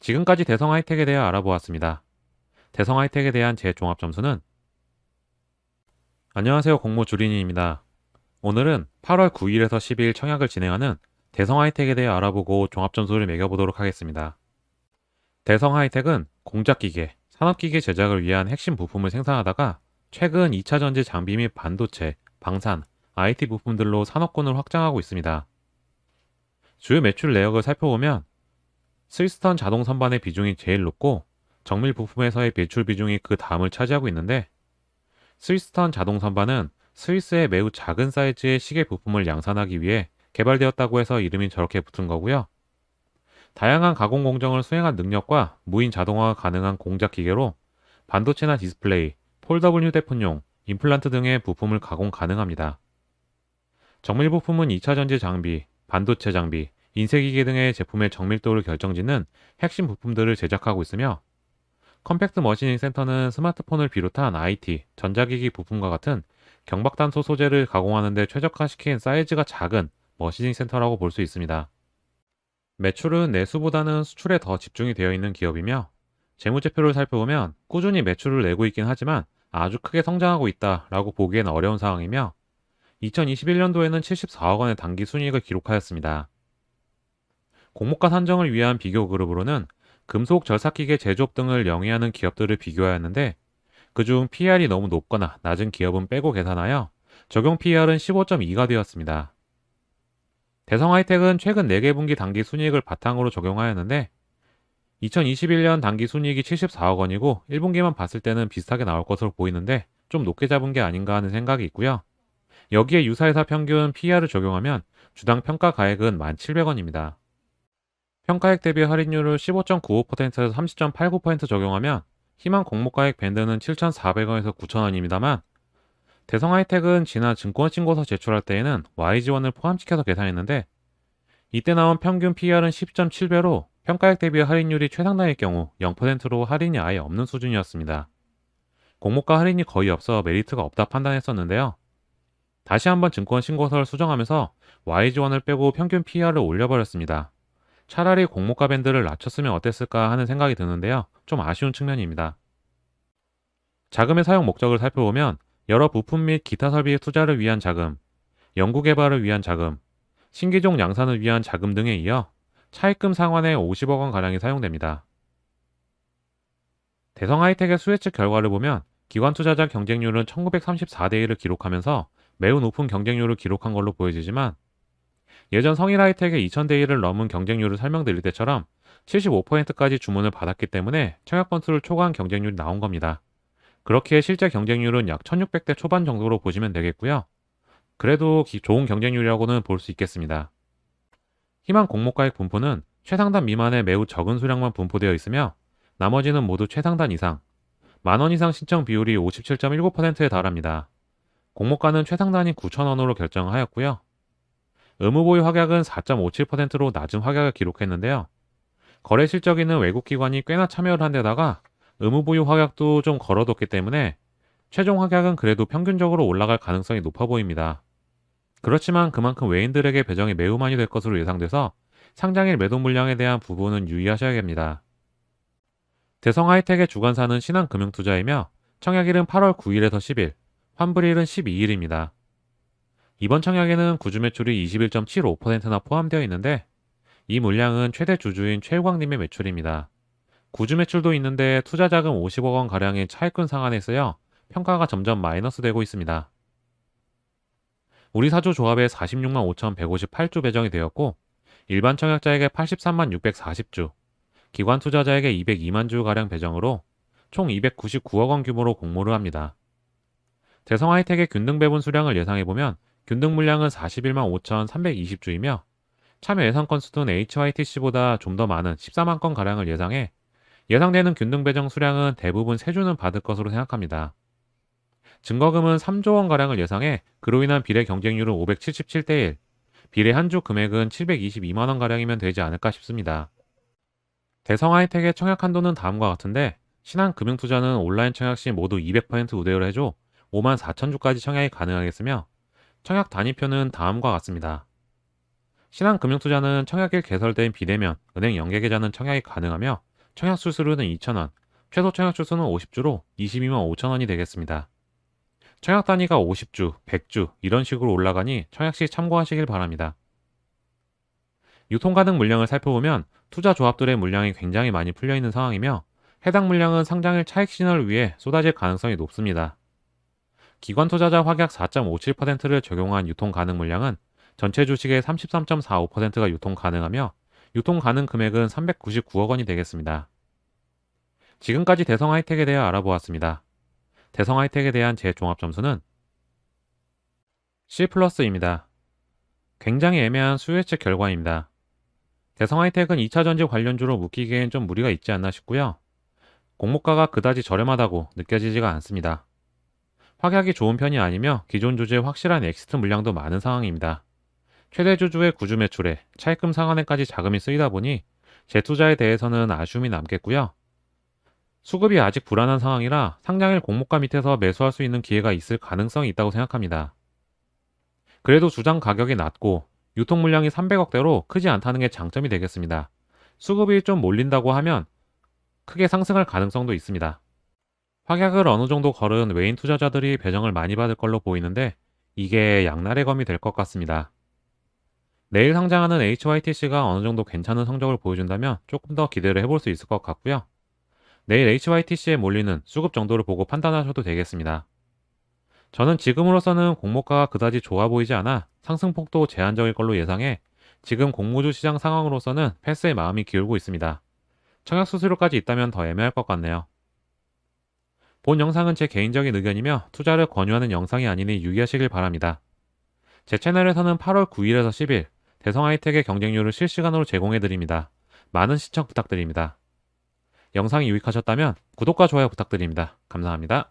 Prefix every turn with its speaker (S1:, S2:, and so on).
S1: 지금까지 대성 하이텍에 대해 알아보았습니다. 대성 하이텍에 대한 제 종합 점수는 안녕하세요 공모 주린이입니다. 오늘은 8월 9일에서 10일 청약을 진행하는 대성 하이텍에 대해 알아보고 종합 점수를 매겨보도록 하겠습니다. 대성 하이텍은 공작기계, 산업기계 제작을 위한 핵심 부품을 생산하다가 최근 2차 전지 장비 및 반도체, 방산, IT 부품들로 산업군을 확장하고 있습니다. 주요 매출 내역을 살펴보면 스위스턴 자동 선반의 비중이 제일 높고 정밀 부품에서의 매출 비중이 그 다음을 차지하고 있는데 스위스턴 자동 선반은 스위스의 매우 작은 사이즈의 시계 부품을 양산하기 위해 개발되었다고 해서 이름이 저렇게 붙은 거고요. 다양한 가공 공정을 수행한 능력과 무인 자동화가 가능한 공작 기계로 반도체나 디스플레이, 폴더블 휴대폰용, 임플란트 등의 부품을 가공 가능합니다. 정밀 부품은 2차 전지 장비, 반도체 장비, 인쇄기계 등의 제품의 정밀도를 결정짓는 핵심 부품들을 제작하고 있으며 컴팩트 머시닝 센터는 스마트폰을 비롯한 IT, 전자기기 부품과 같은 경박단소 소재를 가공하는 데 최적화시킨 사이즈가 작은 머시닝 센터라고 볼 수 있습니다. 매출은 내수보다는 수출에 더 집중이 되어 있는 기업이며 재무제표를 살펴보면 꾸준히 매출을 내고 있긴 하지만 아주 크게 성장하고 있다라고 보기엔 어려운 상황이며 2021년도에는 74억 원의 단기 순이익을 기록하였습니다. 공모가 산정을 위한 비교 그룹으로는 금속 절삭기계 제조업 등을 영위하는 기업들을 비교하였는데 그중 PR이 너무 높거나 낮은 기업은 빼고 계산하여 적용 PR은 15.2가 되었습니다. 대성 하이텍은 최근 4개 분기 단기 순이익을 바탕으로 적용하였는데 2021년 단기 순이익이 74억 원이고 1분기만 봤을 때는 비슷하게 나올 것으로 보이는데 좀 높게 잡은 게 아닌가 하는 생각이 있고요. 여기에 유사회사 평균 PR을 적용하면 주당 평가 가액은 1,700원입니다. 평가액 대비 할인율을 15.95%에서 30.89% 적용하면 희망 공모가액 밴드는 7,400원에서 9,000원입니다만 대성 하이텍은 지난 증권 신고서 제출할 때에는 YG원을 포함시켜서 계산했는데 이때 나온 평균 PR은 10.7배로 평가액 대비 할인율이 최상단일 경우 0%로 할인이 아예 없는 수준이었습니다. 공모가 할인이 거의 없어 메리트가 없다 판단했었는데요. 다시 한번 증권 신고서를 수정하면서 YG원을 빼고 평균 PR을 올려버렸습니다. 차라리 공모가 밴드를 낮췄으면 어땠을까 하는 생각이 드는데요. 좀 아쉬운 측면입니다. 자금의 사용 목적을 살펴보면 여러 부품 및 기타 설비의 투자를 위한 자금, 연구 개발을 위한 자금, 신기종 양산을 위한 자금 등에 이어 차입금 상환에 50억 원 가량이 사용됩니다. 대성 하이텍의 수혜측 결과를 보면 기관 투자자 경쟁률은 1934대 1을 기록하면서 매우 높은 경쟁률을 기록한 걸로 보여지지만 예전 성일 하이텍의 2000대 1을 넘은 경쟁률을 설명드릴 때처럼 75%까지 주문을 받았기 때문에 청약 건수를 초과한 경쟁률이 나온 겁니다. 그렇기에 실제 경쟁률은 약 1600대 초반 정도로 보시면 되겠고요. 그래도 좋은 경쟁률이라고는 볼 수 있겠습니다. 희망 공모가액 분포는 최상단 미만의 매우 적은 수량만 분포되어 있으며 나머지는 모두 최상단 이상, 만원 이상 신청 비율이 57.19%에 달합니다. 공모가는 최상단이 9,000원으로 결정하였고요. 의무보유 확약은 4.57%로 낮은 확약을 기록했는데요. 거래 실적 있는 외국 기관이 꽤나 참여를 한 데다가 의무보유 확약도 좀 걸어뒀기 때문에 최종 확약은 그래도 평균적으로 올라갈 가능성이 높아 보입니다. 그렇지만 그만큼 외인들에게 배정이 매우 많이 될 것으로 예상돼서 상장일 매도 물량에 대한 부분은 유의하셔야겠습니다. 대성 하이텍의 주관사는 신한금융투자이며 청약일은 8월 9일에서 10일, 환불일은 12일입니다. 이번 청약에는 구주 매출이 21.75%나 포함되어 있는데 이 물량은 최대 주주인 최우광님의 매출입니다. 구주 매출도 있는데 투자 자금 50억 원 가량의 차입금 상한에 쓰여 평가가 점점 마이너스 되고 있습니다. 우리 사주 조합에 46만 5,158주 배정이 되었고 일반 청약자에게 83만 640주, 기관 투자자에게 202만 주 가량 배정으로 총 299억 원 규모로 공모를 합니다. 대성 하이텍의 균등 배분 수량을 예상해 보면 균등 물량은 41만 5,320주이며 참여 예상 건수는 HYTC보다 좀 더 많은 14만 건 가량을 예상해 예상되는 균등 배정 수량은 대부분 세주는 받을 것으로 생각합니다. 증거금은 3조 원 가량을 예상해 그로 인한 비례 경쟁률은 577대 1, 비례 한 주 금액은 722만 원 가량이면 되지 않을까 싶습니다. 대성 하이텍의 청약 한도는 다음과 같은데 신한금융투자는 온라인 청약 시 모두 200% 우대를 해줘 5만 4천 주까지 청약이 가능하겠으며 청약 단위표는 다음과 같습니다. 신한금융투자는 청약일 개설된 비대면 은행 연계 계좌는 청약이 가능하며 청약 수수료는 2,000원, 최소 청약 주수는 50주로 22만 5천원이 되겠습니다. 청약 단위가 50주, 100주 이런 식으로 올라가니 청약 시 참고하시길 바랍니다. 유통 가능 물량을 살펴보면 투자 조합들의 물량이 굉장히 많이 풀려 있는 상황이며 해당 물량은 상장일 차익 신화를 위해 쏟아질 가능성이 높습니다. 기관 투자자 확약 4.57%를 적용한 유통 가능 물량은 전체 주식의 33.45%가 유통 가능하며 유통 가능 금액은 399억 원이 되겠습니다. 지금까지 대성 하이텍에 대해 알아보았습니다. 대성 하이텍에 대한 제 종합 점수는 C 플러스입니다. 굉장히 애매한 수혜책 결과입니다. 대성 하이텍은 2차 전지 관련주로 묶이기엔 좀 무리가 있지 않나 싶고요. 공모가가 그다지 저렴하다고 느껴지지가 않습니다. 확약이 좋은 편이 아니며 기존 주주의 확실한 엑시트 물량도 많은 상황입니다. 최대 주주의 구주 매출에 차입금 상환에까지 자금이 쓰이다 보니 재투자에 대해서는 아쉬움이 남겠고요. 수급이 아직 불안한 상황이라 상장일 공모가 밑에서 매수할 수 있는 기회가 있을 가능성이 있다고 생각합니다. 그래도 주장 가격이 낮고 유통 물량이 300억대로 크지 않다는 게 장점이 되겠습니다. 수급이 좀 몰린다고 하면 크게 상승할 가능성도 있습니다. 확약을 어느 정도 걸은 외인 투자자들이 배정을 많이 받을 걸로 보이는데 이게 양날의 검이 될 것 같습니다. 내일 상장하는 HYTC가 어느 정도 괜찮은 성적을 보여준다면 조금 더 기대를 해볼 수 있을 것 같고요. 내일 HYTC에 몰리는 수급 정도를 보고 판단하셔도 되겠습니다. 저는 지금으로서는 공모가가 그다지 좋아 보이지 않아 상승폭도 제한적일 걸로 예상해 지금 공모주 시장 상황으로서는 패스에 마음이 기울고 있습니다. 청약 수수료까지 있다면 더 애매할 것 같네요. 본 영상은 제 개인적인 의견이며 투자를 권유하는 영상이 아니니 유의하시길 바랍니다. 제 채널에서는 8월 9일에서 10일 대성 하이텍의 경쟁률을 실시간으로 제공해드립니다. 많은 시청 부탁드립니다. 영상이 유익하셨다면 구독과 좋아요 부탁드립니다. 감사합니다.